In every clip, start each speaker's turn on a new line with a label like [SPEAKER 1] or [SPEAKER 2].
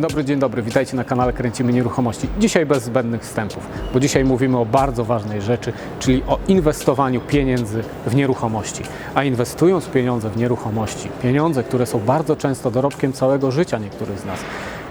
[SPEAKER 1] dobry, dzień dobry. Witajcie na kanale Kręcimy Nieruchomości. Dzisiaj bez zbędnych wstępów, bo dzisiaj mówimy o bardzo ważnej rzeczy, czyli o inwestowaniu pieniędzy w nieruchomości. A inwestując pieniądze w nieruchomości, pieniądze, które są bardzo często dorobkiem całego życia niektórych z nas,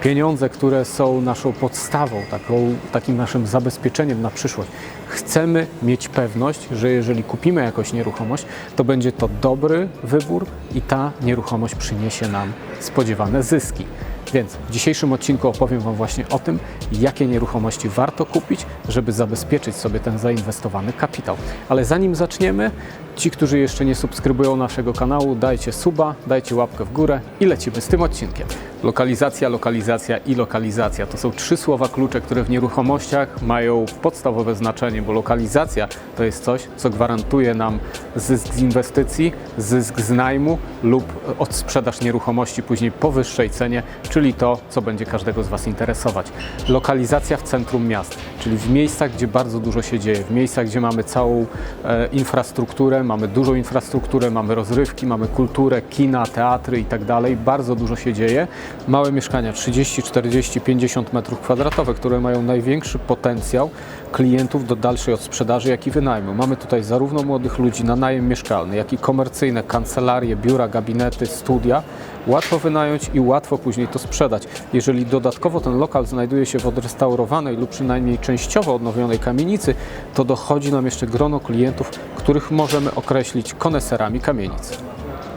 [SPEAKER 1] pieniądze, które są naszą podstawą, taką, takim naszym zabezpieczeniem na przyszłość. Chcemy mieć pewność, że jeżeli kupimy jakąś nieruchomość, to będzie to dobry wybór i ta nieruchomość przyniesie nam spodziewane zyski. Więc w dzisiejszym odcinku opowiem Wam właśnie o tym, jakie nieruchomości warto kupić, żeby zabezpieczyć sobie ten zainwestowany kapitał. Ale zanim zaczniemy, ci, którzy jeszcze nie subskrybują naszego kanału, dajcie suba, dajcie łapkę w górę i lecimy z tym odcinkiem. Lokalizacja, lokalizacja i lokalizacja to są trzy słowa klucze, które w nieruchomościach mają podstawowe znaczenie, bo lokalizacja to jest coś, co gwarantuje nam zysk z inwestycji, zysk z najmu lub odsprzedaż nieruchomości później po wyższej cenie, czyli to, co będzie każdego z Was interesować. Lokalizacja w centrum miast, czyli w miejscach, gdzie bardzo dużo się dzieje, w miejscach, gdzie mamy całą e, infrastrukturę, mamy dużą infrastrukturę, mamy rozrywki, mamy kulturę, kina, teatry i tak. Bardzo dużo się dzieje. Małe mieszkania 30, 40, 50 metrów kwadratowych, które mają największy potencjał klientów do dalszej odsprzedaży, jak i wynajmu. Mamy tutaj zarówno młodych ludzi na najem mieszkalny, jak i komercyjne, kancelarie, biura, gabinety, studia. Łatwo wynająć i łatwo później to sprzedać. Jeżeli dodatkowo ten lokal znajduje się w odrestaurowanej lub przynajmniej częściowo odnowionej kamienicy, to dochodzi nam jeszcze grono klientów, których możemy określić koneserami kamienic.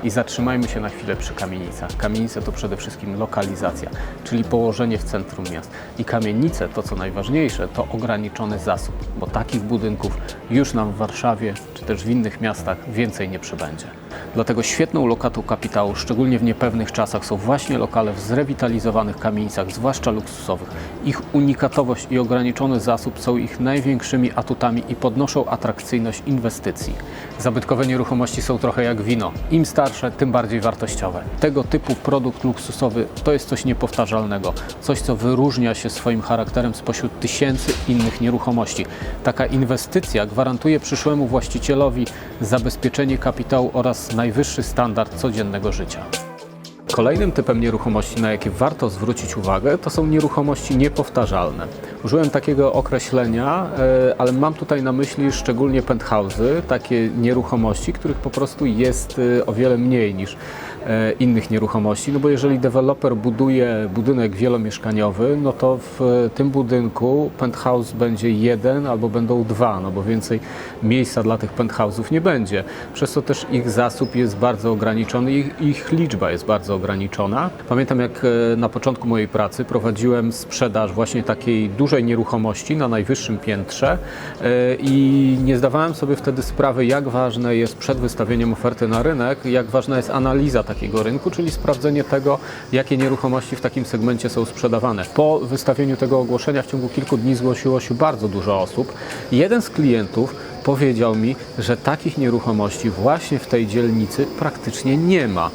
[SPEAKER 1] I zatrzymajmy się na chwilę przy kamienicach. Kamienice to przede wszystkim lokalizacja, czyli położenie w centrum miast. I kamienice, to co najważniejsze, to ograniczony zasób, bo takich budynków już nam w Warszawie czy też w innych miastach więcej nie przybędzie. Dlatego świetną lokatą kapitału, szczególnie w niepewnych czasach, są właśnie lokale w zrewitalizowanych kamienicach, zwłaszcza luksusowych. Ich unikatowość i ograniczony zasób są ich największymi atutami i podnoszą atrakcyjność inwestycji. Zabytkowe nieruchomości są trochę jak wino. Im starsze, tym bardziej wartościowe. Tego typu produkt luksusowy to jest coś niepowtarzalnego, coś co wyróżnia się swoim charakterem spośród tysięcy innych nieruchomości. Taka inwestycja gwarantuje przyszłemu właścicielowi zabezpieczenie kapitału oraz najwyższy standard codziennego życia. Kolejnym typem nieruchomości, na jakie warto zwrócić uwagę, to są nieruchomości niepowtarzalne. Użyłem takiego określenia, e, ale mam tutaj na myśli szczególnie penthouse'y, takie nieruchomości, których po prostu jest e, o wiele mniej niż innych nieruchomości, no bo jeżeli deweloper buduje budynek wielomieszkaniowy, no to w tym budynku penthouse będzie jeden albo będą dwa, no bo więcej miejsca dla tych penthouse'ów nie będzie. Przez to też ich zasób jest bardzo ograniczony, ich, ich liczba jest bardzo ograniczona. Pamiętam jak e, na początku mojej pracy prowadziłem sprzedaż właśnie takiej dużej nieruchomości na najwyższym piętrze e, i nie zdawałem sobie wtedy sprawy, jak ważne jest przed wystawieniem oferty na rynek, jak ważna jest analiza takiego rynku, czyli sprawdzenie tego, jakie nieruchomości w takim segmencie są sprzedawane. Po wystawieniu tego ogłoszenia w ciągu kilku dni zgłosiło się bardzo dużo osób. Jeden z klientów powiedział mi, że takich nieruchomości właśnie w tej dzielnicy praktycznie nie ma.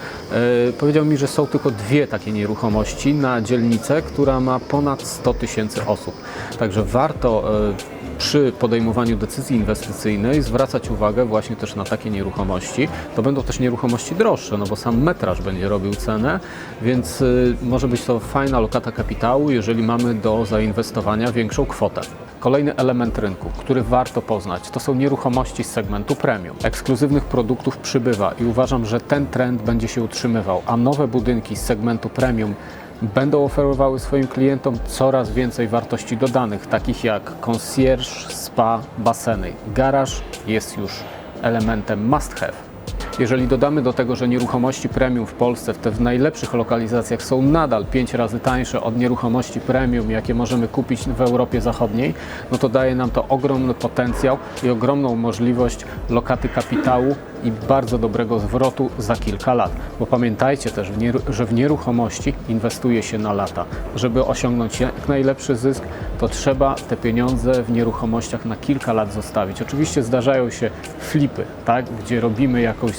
[SPEAKER 1] E, powiedział mi, że są tylko dwie takie nieruchomości na dzielnicę, która ma ponad 100 tysięcy osób. Także warto e, przy podejmowaniu decyzji inwestycyjnej zwracać uwagę właśnie też na takie nieruchomości. To będą też nieruchomości droższe, no bo sam metraż będzie robił cenę, więc y, może być to fajna lokata kapitału, jeżeli mamy do zainwestowania większą kwotę. Kolejny element rynku, który warto poznać, to są nieruchomości z segmentu premium. Ekskluzywnych produktów przybywa i uważam, że ten trend będzie się utrzymywał, a nowe budynki z segmentu premium będą oferowały swoim klientom coraz więcej wartości dodanych, takich jak concierge, spa, baseny. Garaż jest już elementem must have. Jeżeli dodamy do tego, że nieruchomości premium w Polsce w w najlepszych lokalizacjach są nadal 5 razy tańsze od nieruchomości premium, jakie możemy kupić w Europie Zachodniej, no to daje nam to ogromny potencjał i ogromną możliwość lokaty kapitału i bardzo dobrego zwrotu za kilka lat. Bo pamiętajcie też, że w nieruchomości inwestuje się na lata. Żeby osiągnąć jak najlepszy zysk, to trzeba te pieniądze w nieruchomościach na kilka lat zostawić. Oczywiście zdarzają się flipy, tak, gdzie robimy jakąś,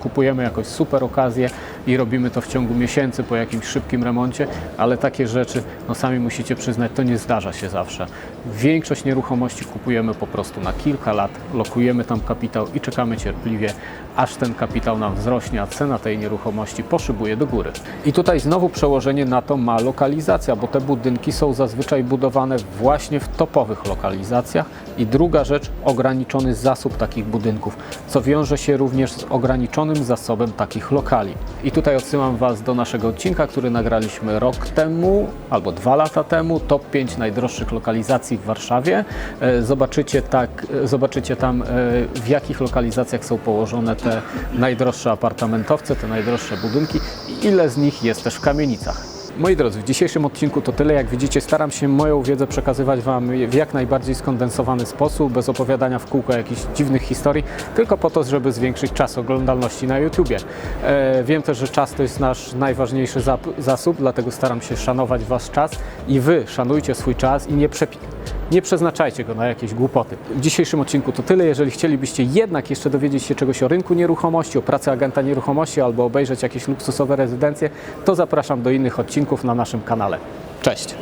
[SPEAKER 1] kupujemy jakąś super okazję, i robimy to w ciągu miesięcy po jakimś szybkim remoncie, ale takie rzeczy, no sami musicie przyznać, to nie zdarza się zawsze. Większość nieruchomości kupujemy po prostu na kilka lat, lokujemy tam kapitał i czekamy cierpliwie, aż ten kapitał nam wzrośnie, a cena tej nieruchomości poszybuje do góry. I tutaj znowu przełożenie na to ma lokalizacja, bo te budynki są zazwyczaj budowane właśnie w topowych lokalizacjach. I druga rzecz, ograniczony zasób takich budynków, co wiąże się również z ograniczonym zasobem takich lokali. I tutaj odsyłam Was do naszego odcinka, który nagraliśmy rok temu albo dwa lata temu, top 5 najdroższych lokalizacji w Warszawie. E, Zobaczycie, tak, e, zobaczycie tam, e, w jakich lokalizacjach są położone te najdroższe apartamentowce, te najdroższe budynki i ile z nich jest też w kamienicach. Moi drodzy, w dzisiejszym odcinku to tyle. Jak widzicie, staram się moją wiedzę przekazywać Wam w jak najbardziej skondensowany sposób, bez opowiadania w kółko jakichś dziwnych historii, tylko po to, żeby zwiększyć czas oglądalności na YouTubie. E, wiem też, że czas to jest nasz najważniejszy zasób, dlatego staram się szanować Wasz czas i Wy szanujcie swój czas i nie przepi- nie przeznaczajcie go na jakieś głupoty. W dzisiejszym odcinku to tyle. Jeżeli chcielibyście jednak jeszcze dowiedzieć się czegoś o rynku nieruchomości, o pracy agenta nieruchomości albo obejrzeć jakieś luksusowe rezydencje, to zapraszam do innych odcinków na naszym kanale. Cześć!